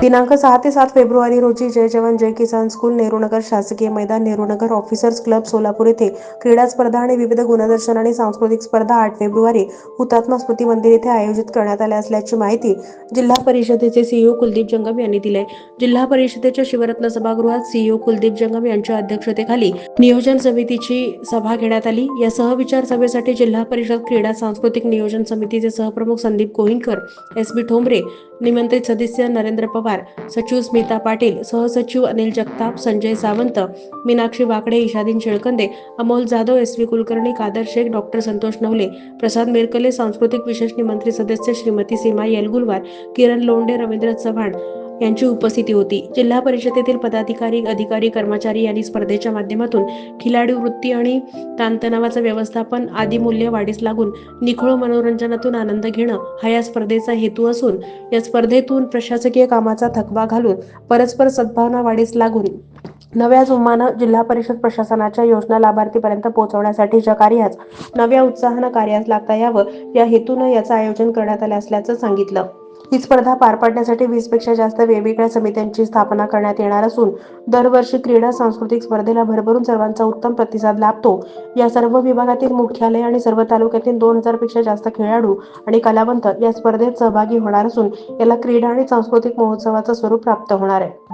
दिनांक सहा ते सात फेब्रुवारी रोजी जय जवान जय किसान स्कूल नेहरूनगर शासकीय मैदान नेहरूनगर ऑफिसर्स क्लब सोलापूर येथे क्रीडा स्पर्धा आणि विविध गुणदर्शन आणि सांस्कृतिक स्पर्धा आठ फेब्रुवारी हुतात्मा स्मृती मंदिर येथे आयोजित करण्यात आल्या असल्याची माहिती जिल्हा परिषदेचे सीईओ कुलदीप जंगम यांनी दिली. जिल्हा परिषदेच्या शिवरत्न सभागृहात सीईओ कुलदीप जंगम यांच्या अध्यक्षतेखाली नियोजन समितीची सभा घेण्यात आली. या सहविचार सभेसाठी जिल्हा परिषद क्रीडा सांस्कृतिक नियोजन समितीचे सहप्रमुख संदीप कोहिनकर एस बी ठोंबरे निमंत्रित सदस्य नरेंद्र पवार सचिव स्मिता पाटील सहसचिव Anil Jagtap Sanjay Sawant Meenakshi Wakde Ishadin Shelkande Amol Jadhav S V Kulkarni Kadar Shaikh doctor Santosh Navale Prasad Merkale सांस्कृतिक विशेष निमंत्रित सदस्य श्रीमती सीमा येलगुलवार किरण लोंडे रवींद्र चव्हाण यांची उपस्थिती होती. जिल्हा परिषदेतील पदाधिकारी अधिकारी कर्मचारी यांनी स्पर्धेच्या माध्यमातून खिलाडी वृत्ती आणि ताणतणावाचं व्यवस्थापन आदी मूल्य वाढीस लागून निखळ मनोरंजनातून आनंद घेणं हा या स्पर्धेचा हेतू असून या स्पर्धेतून प्रशासकीय कामाचा थकवा घालून परस्पर सद्भावना वाढीस लागून नव्या जोमानं जिल्हा परिषद प्रशासनाच्या योजना लाभार्थीपर्यंत पोहोचवण्यासाठीच्या कार्यास नव्या उत्साहानं कार्यास लागता यावं या हेतूनं याचं आयोजन करण्यात आलं असल्याचं सांगितलं. ही स्पर्धा पार पाडण्यासाठी वीसपेक्षा जास्त वेगवेगळ्या समित्यांची स्थापना करण्यात येणार असून दरवर्षी क्रीडा सांस्कृतिक स्पर्धेला भरभरून सर्वांचा उत्तम प्रतिसाद लाभतो. या सर्व विभागातील मुख्यालय आणि सर्व तालुक्यातील दोन हजारपेक्षा जास्त खेळाडू आणि कलावंत या स्पर्धेत सहभागी होणार असून याला क्रीडा आणि सांस्कृतिक महोत्सवाचं स्वरूप प्राप्त होणार आहे.